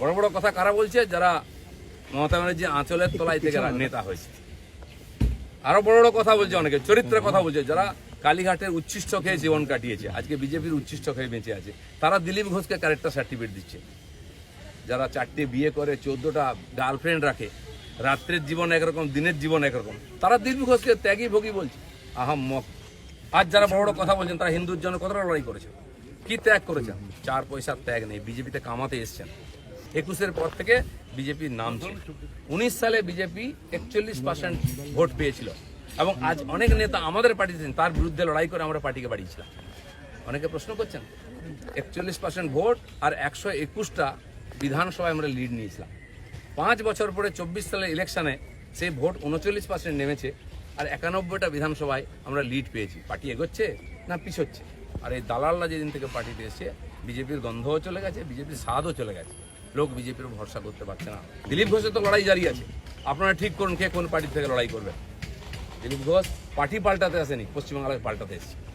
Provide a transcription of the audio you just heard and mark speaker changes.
Speaker 1: বড় বড় কথা কারা বলছে? যারা মমতা ব্যানার্জি আঁচলের তলায় থেকে নেতা হয়েছে। আরও বড় বড় কথা বলছে অনেকে চরিত্রের কথা বলছে। যারা কালীঘাটের উচ্ছিষ্ট খেয়ে জীবন কাটিয়েছে আজকে বিজেপির উচ্ছিষ্ট খেয়ে বেঁচে আছে তারা দিলীপ ঘোষকে ক্যারেক্টার সার্টিফিকেট দিচ্ছে। যারা চারটে বিয়ে করে চোদ্দটা গার্লফ্রেন্ড রাখে রাত্রের জীবন একরকম দিনের জীবন একরকম তারা দিলীপ ঘোষকে ত্যাগী ভোগী বলছে। আহাম মক। আজ যারা বড় বড় কথা বলছেন তারা হিন্দুর জন্য কতটা লড়াই করেছে? কি ত্যাগ করেছেন চার পয়সার ত্যাগ নেই বিজেপিতে কামাতে এসছেন। একুশের পর থেকে বিজেপির নাম ছিল। উনিশ সালে বিজেপি একচল্লিশ পার্সেন্ট ভোট পেয়েছিল। এবং আজ অনেক নেতা আমাদের পার্টিতে তার বিরুদ্ধে লড়াই করে আমরা পার্টিকে বাড়িয়েছিলাম। অনেকে প্রশ্ন করছেন, একচল্লিশ পার্সেন্ট ভোট আর একশো একুশটা বিধানসভায় আমরা লিড নিয়েছিলাম। পাঁচ বছর পরে চব্বিশ সালের ইলেকশনে সেই ভোট উনচল্লিশ পার্সেন্ট নেমেছে আর একানব্বইটা বিধানসভায় আমরা লিড পেয়েছি। পার্টি এগোচ্ছে না পিছোচ্ছে? আর এই দালালরা যেদিন থেকে পার্টিতে এসছে, বিজেপির গন্ধও চলে গেছে, বিজেপির স্বাদও চলে গেছে। লোক বিজেপির ভরসা করতে পারছে না। দিলীপ ঘোষের তো লড়াই জারি আছে। আপনারা ঠিক করুন কে কোন পার্টির থেকে লড়াই করবে। দিলীপ ঘোষ, পার্টি পাল্টাতে আসেনি পশ্চিমবাংলাকে পাল্টাতে এসেছে।